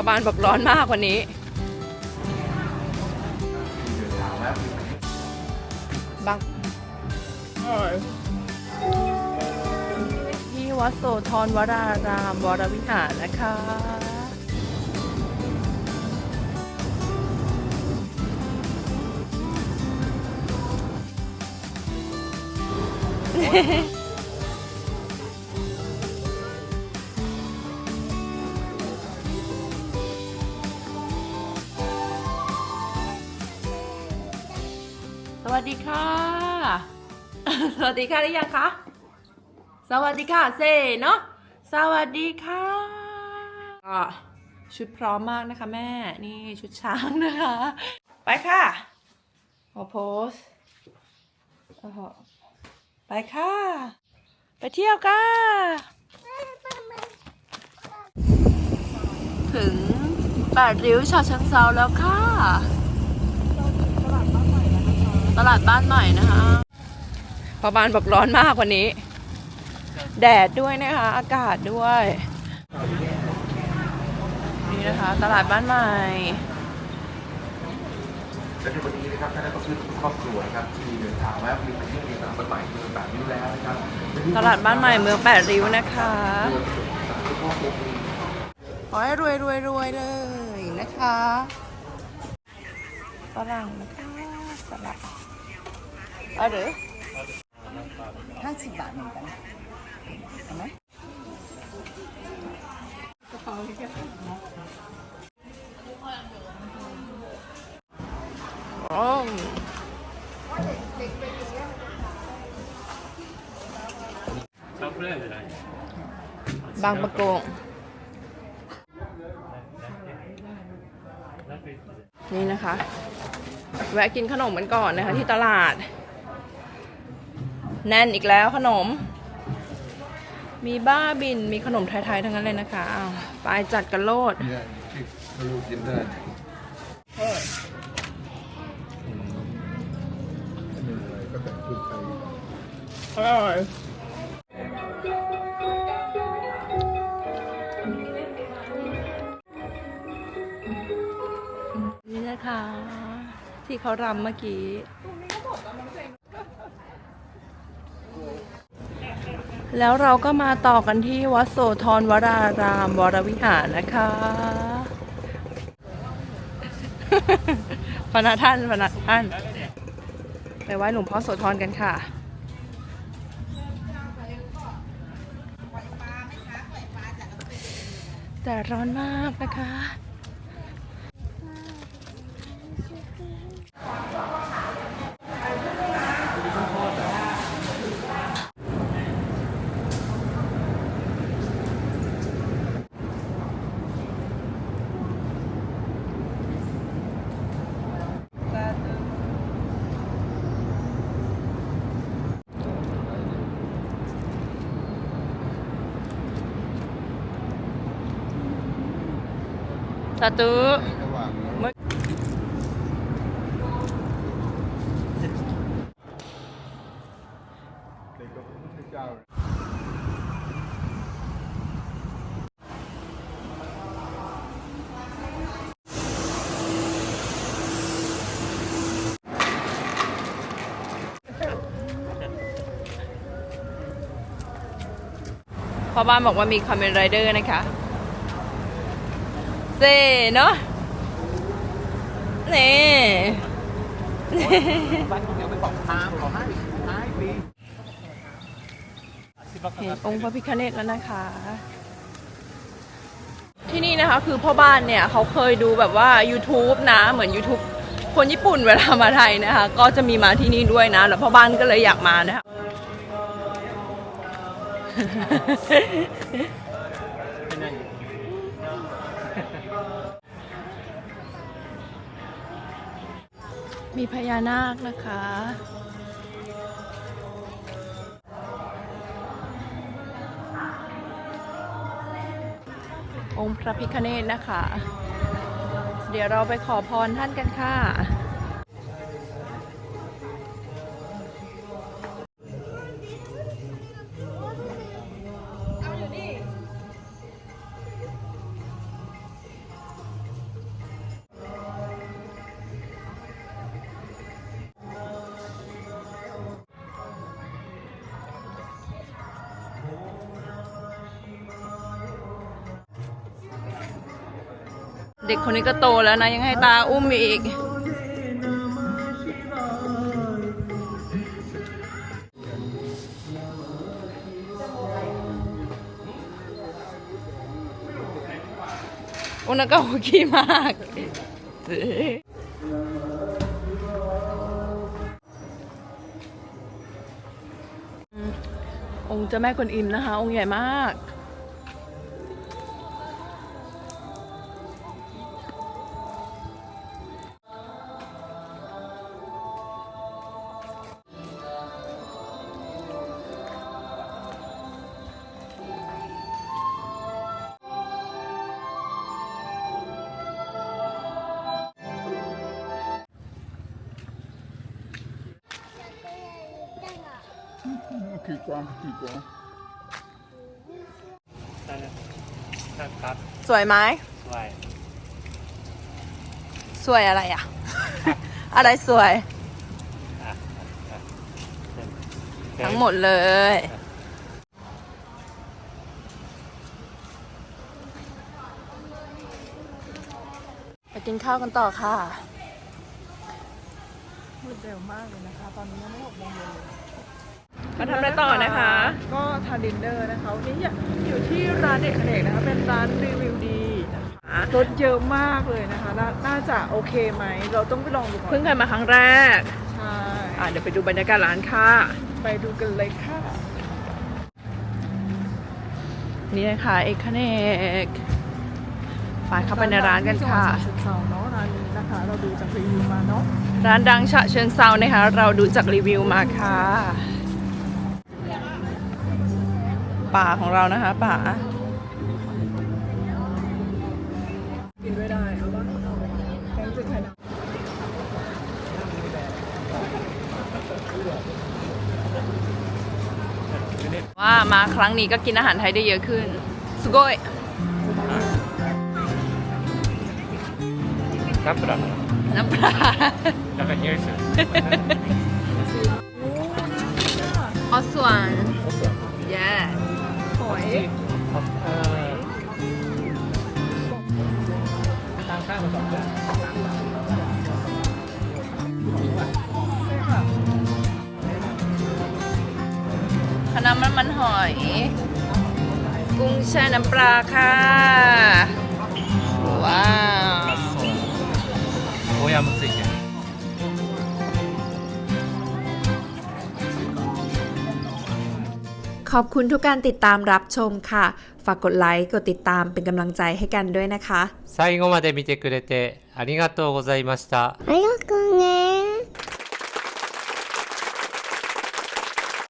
อบ้านบอกร้อนมากวันนี้ บังที่วัดโสธรวรารามวรวิหารนะคะส วัสดีค่ะ สวัสดีค่ะหรือยังคะสวัสดีค่ะเซเนาะสวัสดีค่ะก็ชุดพร้อมมากนะคะแม่นี่ชุดช้างนะคะ ไปค่ะขอโพสไปค่ะ ไปเที่ยวค่ะถึงแปดริ้วชาชิงเซาแล้วค่ะ ตลาดบ้านใหม่นะคะพอบ้านบอกร้อนมากวันนี้ แดดด้วยนะคะ อากาศด้วย นี่นะคะ ตลาดบ้านใหม่และในวันนี้นะครับท่านนักท่องเที่ยวทุกครอบครัวนะครับที่เดินทางแวะเวียนมาเที่ยวในสนามบันใหม่เมืองแบบนี้แล้วนะครับตลาดบ้านใหม่เมืองแปดริ้วนะคะเรือประสบการณ์ทุกครอบครัวมีขอให้รวยรวยรวยเลยนะคะฝรั่งนะคะ สลัดเอาหรือห้าสิบบาทเหมือนกันเอาไหมอ๋อบางประกงนี่นะคะ แวะกินขนมกันก่อนนะคะ ที่ตลาด แน่นอีกแล้วขนม มีบ้าบินมีขนมไทยๆทั้งนั้นเลยนะคะอ้าวไปจัดกันโลดเนี่ยที่ไม่รู้กินได้ก็แต่งชุดไทยอร่อย ที่เขารำเมื่อกี้แล้วเราก็มาต่อกันที่วัดโสธรวรารามวรวิหารนะคะพระท่านพระท่าน ไปไหว้หลวงพ่อโสธรกันค่ะ แต่ร้อนมากนะคะ สาธุระหว่างเมื่อพ่อบ้านบอกว่ามีคอมเมนไรเดอร์นะคะ เซ่เนาะนี่บ้านเดียวไปสองทางขอให้ให้ฟรีเห็นองค์พระพิฆเนศแล้วนะคะ ที่นี่นะคะคือพ่อบ้านเนี่ยเขาเคยดูแบบว่า YouTube นะเหมือน YouTube คนญี่ปุ่นเวลามาไทยนะคะ ก็จะมีมาที่นี่ด้วยนะ แล้วพ่อบ้านก็เลยอยากมานะคะ มีพญานาคนะคะ องค์พระพิฆเนศนะคะ เดี๋ยวเราไปขอพรท่านกันค่ะ เด็กคนนี้ก็โตแล้วนะ ยังให้ตาอุ้มอีก อุณก็โขี้มากองค์เจ้าแม่คนอิมนะคะ องค์ใหญ่มาก กี่กว่ากี่กว่านะครับสวยไหมสวยสวยอะไรอะ อะไรสวย อะอะเชิญเชิญทั้งหมดเลย ไปกินข้าวกันต่อค่ะมืดเร็วมากเลยนะคะ ตอนนี้ยังไม่หกโมงเย็นเลย มาทำอะไรต่อนะคะ ก็ทานดินเนอร์นะคะวันนี้อยู่ที่ร้านเด็กขนกนะคะเป็นร้านรีวิวดีนะคะรถเยอะมากเลยนะคะนาน่าจะโอเคไหม เราต้องไปลองดูก่อนเพิ่งเคยมาครั้งแรกใช่อะเดี๋ยวไปดูบรรยากาศร้านค่ะ ไปดูกันเลยค่ะ นี่นะคะเอกคเนกไปเข้าไปในร้านกันค่ะ ที่จังหวัดฉเชิงเทราเนาะร้านนี้นะคะ เราดูจากรีวิวมาเนาะ ร้านดังฉะเชิงเซานะคะ เราดูจากรีวิวมาค่ะ ป่าของเรานะคะ ป่าวว่ามาครั้งนี้ก็กินอาหารไทยได้เยอะขึ้น สุโกยน้ำปลาน้ำปลาแล้วก็เยอะสุด คณะมันมันหอย กุ้งแช่น้ำปลาค่ะ ว้าว ゴーヤもついてる ขอบคุณทุกการติดตามรับชมค่ะ ฝากกดไลค์ กดติดตามเป็นกำลังใจให้กันด้วยนะคะ 最後まで見てくれてありがとうございましたありが